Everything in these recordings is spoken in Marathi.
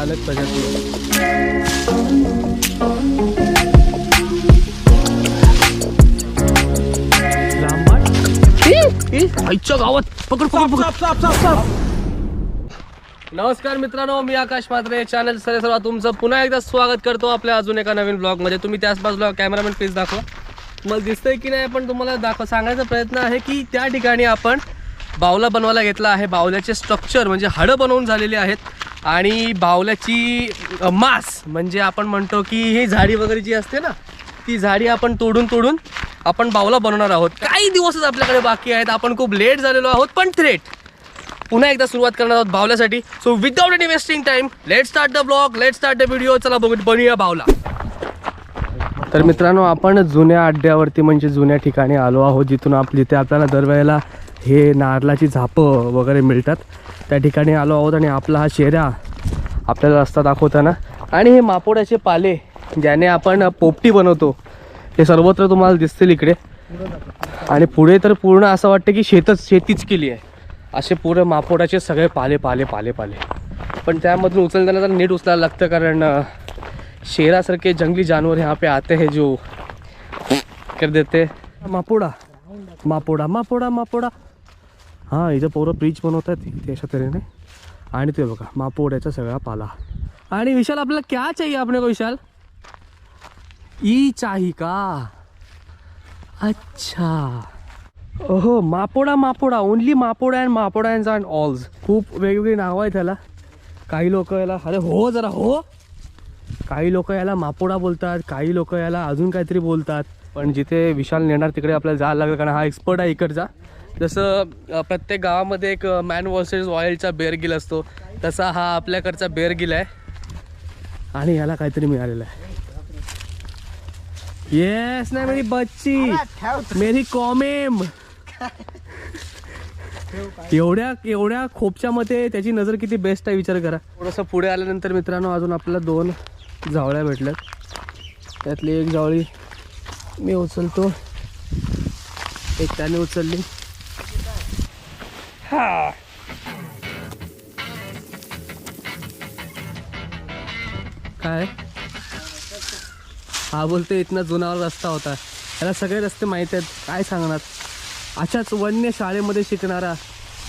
अलग प्रजाती है गावात. पकड पकड पकड. नमस्कार मित्रांनो मी आकाश मात्रे चॅनल सरे सर्व तुमचं पुन्हा एकदा स्वागत करतो आपल्या अजून एका नवीन ब्लॉगमध्ये तुम्ही त्याच बाजूला कॅमेरामॅन प्लीज दाखवा. तुम्हाला दिसतंय की नाही पण तुम्हाला दाखव सांगायचा प्रयत्न आहे की त्या ठिकाणी आपण बावला बनवायला घेतला आहे. बावल्याचे स्ट्रक्चर म्हणजे हाडं बनवून झालेली आहेत. आणि बावल्याची मास म्हणजे आपण म्हणतो की ही झाडी वगैरे जी असते ना ती झाडी आपण तोडून तोडून आपण बावला बनवणार आहोत. काही दिवसच आपल्याकडे बाकी आहेत. आपण खूप लेट झालेलो आहोत पण थ्रेट पुन्हा एकदा सुरुवात करणार आहोत बावल्यासाठी. So without any wasting time let start the blog let start the video चला बघू बनूया बावला. तर मित्रांनो आपण जुन्या अड्ड्यावरती म्हणजे जुन्या ठिकाणी आलो आहोत जिथून आप जिथे आपल्याला दरवेळेला हे नारळाची झापं वगैरे मिळतात. त्या ठिकाणी आलो आहोत आणि आपला हा शेऱ्या आपल्याला रस्ता दाखवताना. आणि हे मापोड्याचे पाले ज्याने आपण पोपटी बनवतो हे सर्वत्र तुम्हाला दिसतील इकडे. आणि पुढे तर पूर्ण असं वाटतं की शेतच शेतीच केली आहे. असे पूर्ण मापोडाचे सगळे पाले पाले पाले पाले. पण त्यामधून उचलताना तर नीट उचलायला लागतं कारण शेरासारखे जंगली जानवर यहाँ पे आते हैं जो कर देते. मापोडा मापोडा मापोडा मापोडा. हां इथं पोरं ब्रिज बनवतात ते अशा तऱ्हेने. आणि ते बघा मापोड्याचा सगळा पाला. आणि विशाल आपल्याला क्या चाहिए आपने को विशाल? ई चाही का? अच्छा. ओहो मापोडा मापोडा. ओनली मापोडा अँड मापोडा अँड अँड ऑल्स खूप वेगवेगळी नावं आहेत त्याला काही लोक याला अरे हो जरा हो. काही लोक याला मापोडा बोलतात काही लोक याला अजून काहीतरी बोलतात. पण जिथे विशाल नेणार तिकडे आपल्याला जायला लागेल कारण हा एक्सपर्ट आहे इकडचा. जसं प्रत्येक गावामध्ये एक मॅन वर्सेस ऑइलचा बेअर गिल असतो. तसा हा आपल्याकडचा बेअर गिल आहे. आणि याला काहीतरी मिळालेलं आहे. येस नाही मेरी बच्ची. मेरी कॉमेम. एवढ्या एवढ्या खोपच्या मध्ये त्याची नजर किती बेस्ट आहे विचार करा. थोडंसं पुढे आल्यानंतर मित्रांनो अजून आपल्याला दोन जावळ्या भेटल्यात. त्यातली एक जावळी मी उचलतो. एक त्याने उचलली. Ha! काय? हा बोलतो इथनं जुनावर रस्ता होता. याला सगळे रस्ते माहीत आहेत. काय सांगणार? अशाच वन्य शाळेमध्ये शिकणारा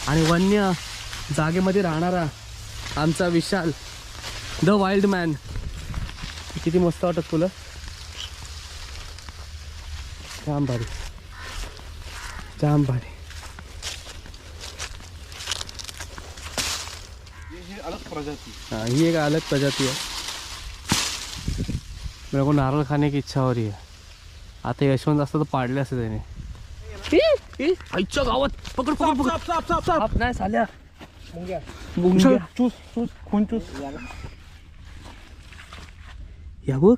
आणि वन्य जागेमध्ये राहणारा आमचा विशाल द वाईल्ड मॅन किती मस्त वाटत तुला जाम भारी जाम भारी हाँ ये एक अलग प्रजाति है। मेरे को नारळ खाने की इच्छा हो रही है। आता यशवंत असतं तर पाडले असते त्याने ई, आईच्या गावात पकड पकड पकड। साप नाही साल्या। मुंग्या। चूस चूस खून चूस। या बघ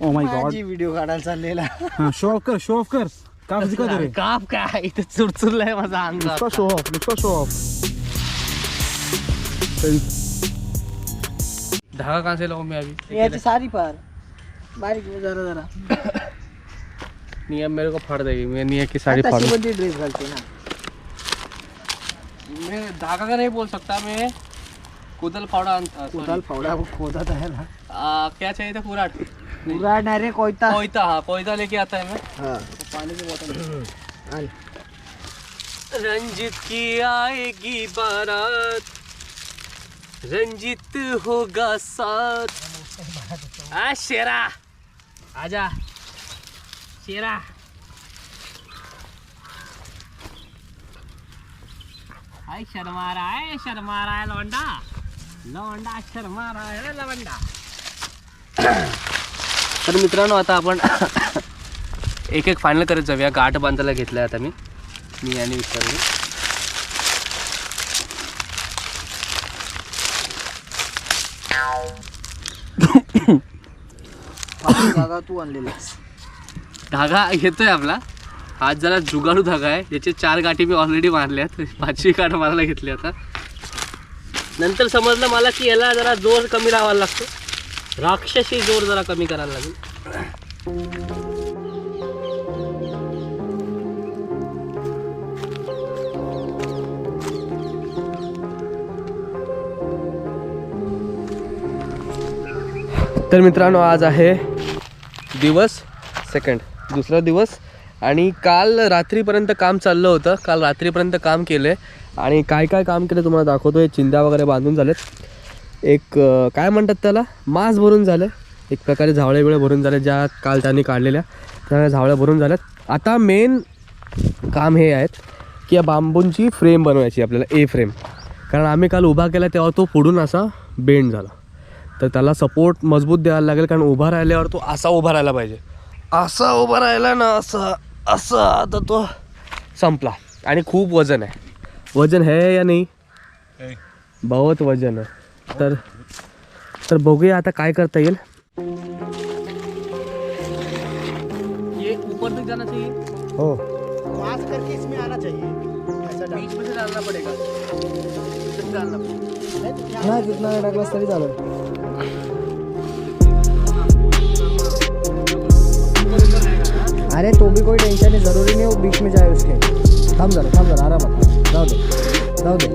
ओ माय गॉड व्हिडिओ काढायला चाललेला। शो ऑफ़ कर शो ऑफ़ कर। काफ दिखा दे काप काय इथे चुरचुरलाय माझा अंग नुसता शो ऑफ़ नुसता शो ऑफ़ धागा कहाँ से लाऊं मैं अभी? याची सारी पार। बारीक आहे जरा जरा। निया मेरे को फाड़ देगी मैं निया की साड़ी फाड़ू कोणती ड्रेस घालते ना। मैं धागा का नहीं बोल सकता मैं कुदल फावड़ा कोदाल फावडा खोदात आहे ना। क्या चाहिए था कुराट पुरा नाही कोयता। कोयता हाँ कोयता लेके आता है मैं। हा। पानी की बोतल आण. रंजित की आएगी बारात। रंजित होगा साथ। आ शेरा। आजा। शेरा। आई शर्मा रहा है शर्मा रहा है लौंडा लौंडा शर्मा रहा है लवंडा। तर मित्रांनो आता आपण एक एक फायनल करत जाऊया. गाठ बांधायला घेतलाय आता मी. मी आणि विचारले पाचवी जागा तू आणलेला धागा येतोय आपला. हा जरा जुगाडू धागा आहे. याचे चार गाठी मी ऑलरेडी मारल्यात पाचवी गाठ मारायला घेतली आता. नंतर समजलं मला की याला जरा जोर कमी राहावा लागतो. राक्षसी जोर जरा कमी करायला लागेल. तर मित्रांनो आज आहे दिवस सेकंड दुसरा दिवस. आणि काल रात्रीपर्यंत काम चाललं होतं. काल रात्रीपर्यंत काम केलं आहे आणि काय काय काम केलं तुम्हाला दाखवतो हे चिंध्या वगैरे बांधून झालेत. एक काय म्हणतात त्याला? मास भरून झालं. एक प्रकारे झावळे बिळे भरून झाले ज्या काल त्यांनी काढलेल्या. त्या झावळ्या भरून झाल्यात आता मेन काम हे आहेत की या बांबूंची फ्रेम बनवायची आपल्याला ए फ्रेम कारण आम्ही काल उभा केला तेव्हा तो पुढून असा बेंड झाला. तर त्याला सपोर्ट मजबूत द्यायला लागेल कारण उभा राहिल्यावर तो असा उभा राहायला पाहिजे. असा उभा राहिला ना असा असा तर तो संपला. आणि खूप वजन आहे. वजन है या नाही? बहुत वजन आहे. तर तर बघूया आता काय करता येईल. ये ऊपर तक जाना चाहिए। हो. पास करके इसमें आना चाहिए। ऐसा डाल। बीच में से डालना पड़ेगा। डालना कितना टाकलास तरी चालेल अरे तो भी कोई टेंशन नहीं ज़रूरी नहीं वो बीच में जाए उसके। थम जरा थांब जरा आरामात जाऊ दे जाऊ दे।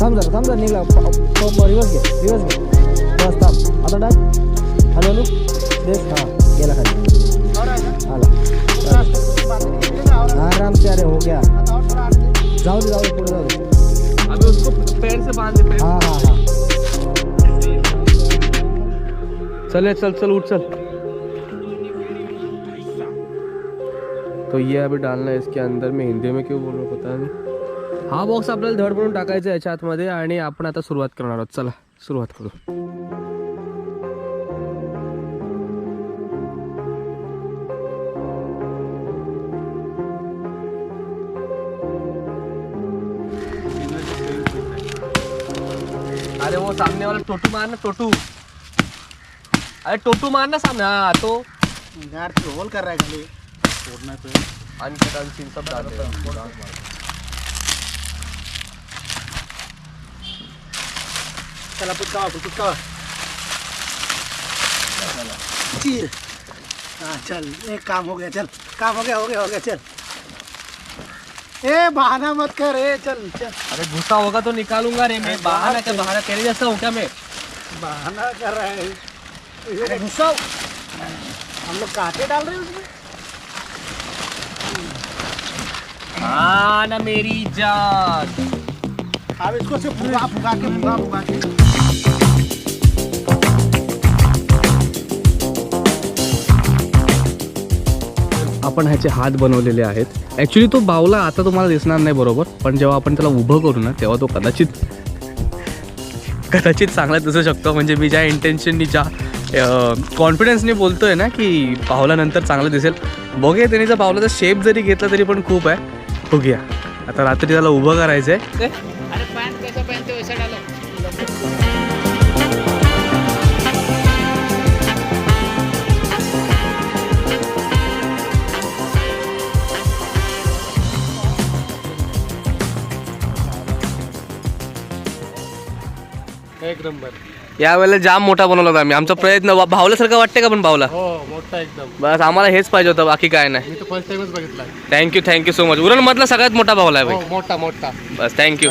थम जरा थांब जरा निघला रिवर्स घे रिवर्स घे बस थांब आता टाक हॅलो हॅलो देख हाँ गेला खाली। आला। आराम से अरे हो गया। जाऊ दे जाऊ दे पुढे जाऊ दे। अभी उसको पैर से बाँध दे हाँ हाँ हाँ। चल चल चल उठ चल। तो ये अभी डालना है? इसके अंदर में हिंदी में क्यों बोल रहा हूँ पता नाही। हा बॉक्स आपल्याला धड बनवून टाकायचा आहे याच्या आतमध्ये आणि आपण आता सुरुवात करणार आहोत. चला सुरुवात करू. अरे वो सामने वाला टोटू मारना टोटू. अरे टोटू मारना सामने. हाँ तो. यार रोल कर रहा है खाली. अनकट अनसीन सब डाल दे चला पुचका पुचका। चीर हाँ चल एक काम हो गया चल। काम हो गया हो गया हो गया चल। ए बहाना मत कर ए चल चल। अरे गुस्सा होगा तो निकालूँगा रे मैं। बहाना क्या बहाना तेरे जैसा हूँ क्या मैं? बहाना कर रहा है। गुस्सा हो। हम लोग कांटे डाल रहे हैं उसमें? हाँ ना मेरी जान। अब इसको सिर्फ फुगा फुगा के फुगा फुगा के। आपण ह्याचे हात बनवलेले आहेत. ॲक्च्युली तो बावला आता तुम्हाला दिसणार नाही बरोबर पण जेव्हा आपण त्याला उभं करू ना तेव्हा तो कदाचित कदाचित चांगला दिसू शकतो. म्हणजे मी ज्या इंटेन्शननी ज्या कॉन्फिडन्सने बोलतोय ना की पावलानंतर चांगलं दिसेल. बघूया त्यांनी जर पावलाचा शेप जरी घेतला तरी पण खूप आहे. बघूया. आता रात्री त्याला उभं करायचं आहे एक नंबर. यावेळेला जाम मोठा बनवला होता आम्ही. आमचा प्रयत्न भावल्यासारखं वाटतं का पण भावला? हो मोठा एकदम. बस आम्हाला हेच पाहिजे होतं बाकी काय नाही. मी तर फर्स्ट टाइमच बघितला thank you thank you so much उरणमधला सगळ्यात मोठा भावला आहे हो भाई मोठा मोठा. बस थँक्यू